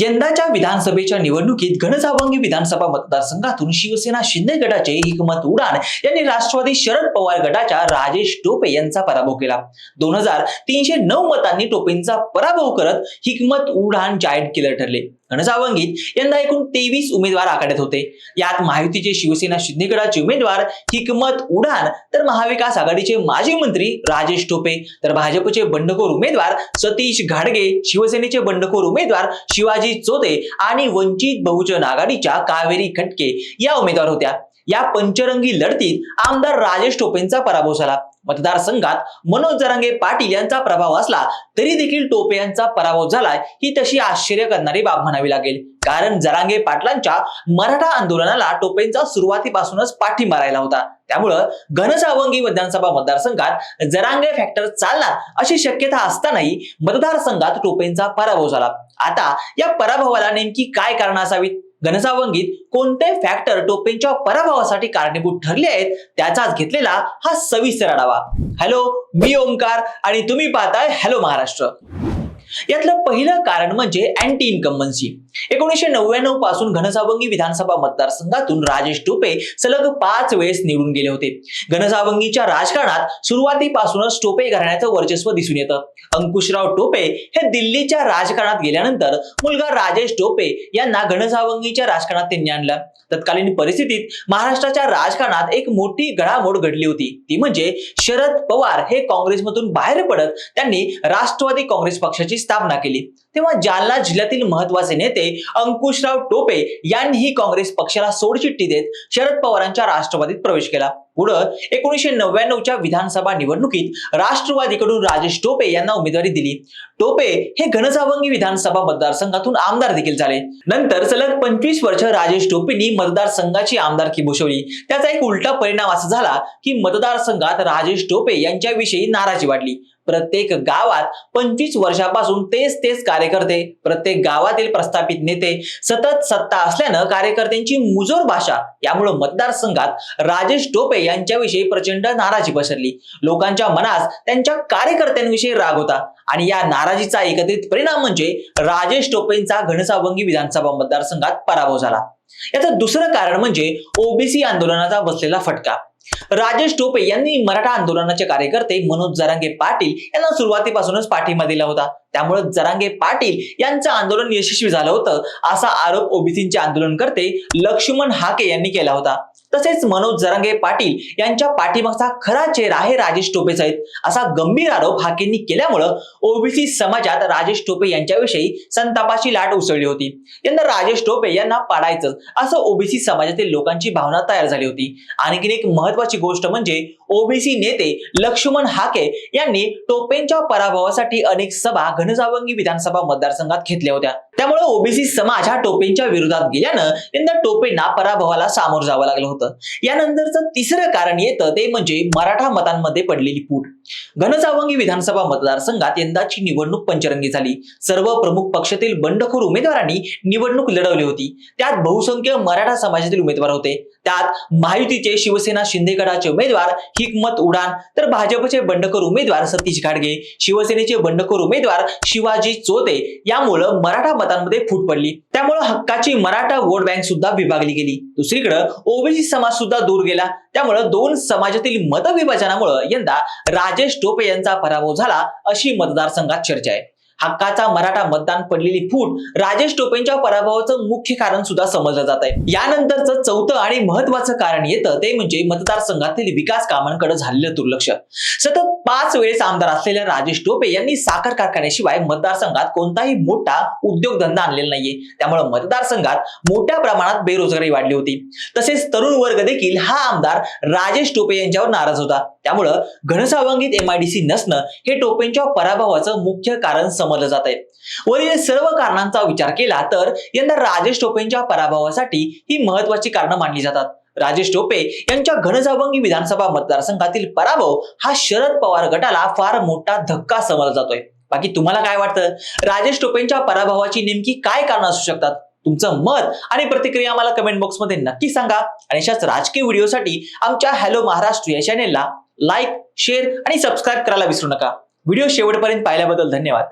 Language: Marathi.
यंदाच्या विधानसभेच्या निवडणुकीत घनसावंगी विधानसभा मतदारसंघातून शिवसेना शिंदे गटाचे हिकमत उडान यांनी राष्ट्रवादी शरद पवार गटाच्या राजेश टोपे यांचा पराभव केला. दोन हजार तीनशे नऊ मतांनी टोपेंचा पराभव करत हिकमत उडान जाहीर केलं ठरले. घनसावंगीत यंदा एकूण तेवीस उमेदवार आखाड्यात होते. यात महायुतीचे शिवसेना शिंदे उमेदवार हिकमत उडान तर महाविकास आघाडीचे माजी मंत्री राजेश टोपे तर भाजपचे बंडखोर उमेदवार सतीश घाडगे शिवसेनेचे बंडखोर उमेदवार शिवाजी चोते आणि वंचित बहुजन आघाडीच्या कावेरी खटके या उमेदवार होत्या. या पंचरंगी लढतीत आमदार राजेश टोपेंचा पराभव झाला. मतदारसंघात मनोज जरांगे पाटील यांचा प्रभाव असला तरी देखील टोपे यांचा पराभव झालाय ही तशी आश्चर्य करणारी बाब म्हणावी लागेल. कारण जरांगे पाटलांच्या मराठा आंदोलनाला टोपेंचा सुरुवातीपासूनच पाठिंबा राहिला होता. त्यामुळं घनसावंगी विधानसभा मतदारसंघात जरांगे फॅक्टर चालणार अशी शक्यता असतानाही मतदारसंघात टोपेंचा पराभव झाला. आता या पराभवाला नेमकी काय कारण असावीत? घनसावंगीत कोणते फॅक्टर टोपेंच्या पराभवासाठी कारणीभूत ठरले आहेत त्याचाच घेतलेला हा सविस्तर आढावा. हॅलो मी ओंकार आणि तुम्ही पाहताय हॅलो महाराष्ट्र. यातलं पहिलं कारण म्हणजे अँटी इन्कम्बन्सी एकोणीशे नव्याण्णवपासून घनसावंगी विधानसभा मतदारसंघातून राजेश टोपे सलग पाच वेळेस निवडून गेले होते. घनसावंगीच्या राजकारणात सुरुवातीपासूनच टोपे घराण्याचं वर्चस्व दिसून येतं. अंकुशराव टोपे हे दिल्लीच्या राजकारणात गेल्यानंतर मुलगा राजेश टोपे यांना घनसावंगीच्या राजकारणात त्यांनी आणलं. तत्कालीन परिस्थितीत महाराष्ट्राच्या राजकारणात एक मोठी घडामोड घडली होती. ती म्हणजे शरद पवार हे काँग्रेसमधून बाहेर पडत त्यांनी राष्ट्रवादी काँग्रेस पक्षाची स्थापना केली. तेव्हा जालना जिल्ह्यातील महत्त्वाचे नेते अंकुशराव टोपे यांनीही काँग्रेस पक्षाला सोडचिठ्ठी देत शरद पवारांच्या राष्ट्रवादीत प्रवेश केला. पुढं एकोणीसशे नव्याण्णवच्या विधानसभा निवडणुकीत राष्ट्रवादीकडून राजेश टोपे यांना उमेदवारी दिली. टोपे हे घनसावंगी विधानसभा मतदारसंघातून आमदार देखील झाले. नंतर सलग पंचवीस वर्ष राजेश टोपेंनी मतदारसंघाची आमदारकी भूषवली. त्याचा एक उलटा परिणाम असा झाला की मतदारसंघात राजेश टोपे यांच्याविषयी नाराजी वाढली. प्रत्येक गावात पंचवीस वर्षापासून तेच तेच कार्यकर्ते प्रत्येक गावातील प्रस्थापित नेते सतत सत्ता असल्यानं कार्यकर्त्यांची मुजोर भाषा यामुळे मतदारसंघात राजेश टोपे यांच्याविषयी प्रचंड नाराजी पसरली. लोकांच्या मनात त्यांच्या कार्यकर्त्यांविषयी राग होता. आणि या नाराजीचा एकत्रित परिणाम म्हणजे राजेश टोपेंचा घनसावंगी विधानसभा मतदारसंघात पराभव झाला. याचं दुसरं कारण म्हणजे ओबीसी आंदोलनाचा बसलेला फटका. राजेश टोपे यांनी मराठा आंदोलनाचे कार्यकर्ते मनोज जरांगे पाटील यांना सुरुवातीपासूनच पाठिंबा दिला होता. त्यामुळे जरांगे पाटील यांचं आंदोलन यशस्वी झालं होतं असा आरोप ओबीसीचे आंदोलनकर्ते लक्ष्मण हाके यांनी केला होता. तसेच मनोज जरांगे पाटील यांच्या पाठीमागचा खरा चेहरा आहे राजेश टोपेचा आहेत असा गंभीर आरोप हाकेंनी केल्यामुळं ओबीसी समाजात राजेश टोपे यांच्याविषयी संतापाची लाट उसळली होती. यंदा राजेश टोपे यांना पाडायचं असं ओबीसी समाजातील लोकांची भावना तयार झाली होती. आणखीन एक महत्वाची गोष्ट म्हणजे ओबीसी नेते लक्ष्मण हाके यांनी टोपेंच्या पराभवासाठी अनेक सभा घनसावंगी विधानसभा मतदारसंघात घेतल्या होत्या. त्यामुळे ओबीसी समाज हा टोपेंच्या विरोधात गेल्यानं यंदा टोपेंना पराभवाला सामोरं जावं लागलं होतं. यानंतरचं तिसरं कारण येतं ते म्हणजे मराठा मतांमध्ये पडलेली फूट घनसावंगी विधानसभा मतदारसंघात यंदाची निवडणूक पंचरंगी झाली. सर्व प्रमुख पक्षातील बंडखोर उमेदवारांनी निवडणूक लढवली होती. त्यात बहुसंख्य मराठा समाजातील उमेदवार होते. त्यात महायुतीचे शिवसेना शिंदे गटाचे उमेदवार हिकमत उडान तर भाजपचे बंडखोर उमेदवार सतीश घाडगे शिवसेनेचे बंडखोर उमेदवार शिवाजी चोते यामुळं मराठा मतांमध्ये फूट पडली. त्यामुळं हक्काची मराठा वोट बँक सुद्धा विभागली गेली. दुसरीकडे ओबीसी समाज सुद्धा दूर गेला. त्यामुळं दोन समाजातील मतविभाजनामुळे यंदा राजेश टोपे यांचा पराभव झाला अशी मतदारसंघात चर्चा आहे. हक्काचा मराठा मतदान पडलेली फूट राजेश टोपेंच्या पराभवाचं मुख्य कारण सुद्धा समजलं जात आहे यानंतरचं चौथं आणि महत्वाचं कारण येतं ते म्हणजे मतदारसंघातील विकास कामांकडे झालेलं दुर्लक्ष. सतत पाच वेळेस आमदार असलेल्या राजेश टोपे यांनी साखर कारखान्याशिवाय मतदारसंघात कोणताही मोठा उद्योगधंदा आणलेला नाहीये. त्यामुळे मतदारसंघात मोठ्या प्रमाणात बेरोजगारी वाढली होती. तसेच तरुण वर्ग देखील हा आमदार राजेश टोपे यांच्यावर नाराज होता. त्यामुळं घनसावंगीत एमआयडीसी नसणं हे टोपेंच्या पराभवाचं मुख्य कारण समजलं जात आहे वरील सर्व कारणांचा विचार केला तर यंदा राजेश टोपेंच्या पराभवासाठी ही महत्वाची कारणं मानली जातात. राजेश टोपे यांच्या घनजाबंगी विधानसभा मतदारसंघातील पराभव हा शरद पवार गटाला फार मोठा धक्का समजला जातोय. बाकी तुम्हाला काय वाटतं? राजेश टोपेंच्या पराभवाची नेमकी काय कारणं असू शकतात? तुमचं मत आणि प्रतिक्रिया आम्हाला कमेंट बॉक्समध्ये नक्की सांगा. आणि अशाच राजकीय व्हिडिओसाठी आमच्या हॅलो महाराष्ट्र या चॅनेलला लाईक शेअर आणि सबस्क्राईब करायला विसरू नका. व्हिडिओ शेवटपर्यंत पाहिल्याबद्दल धन्यवाद.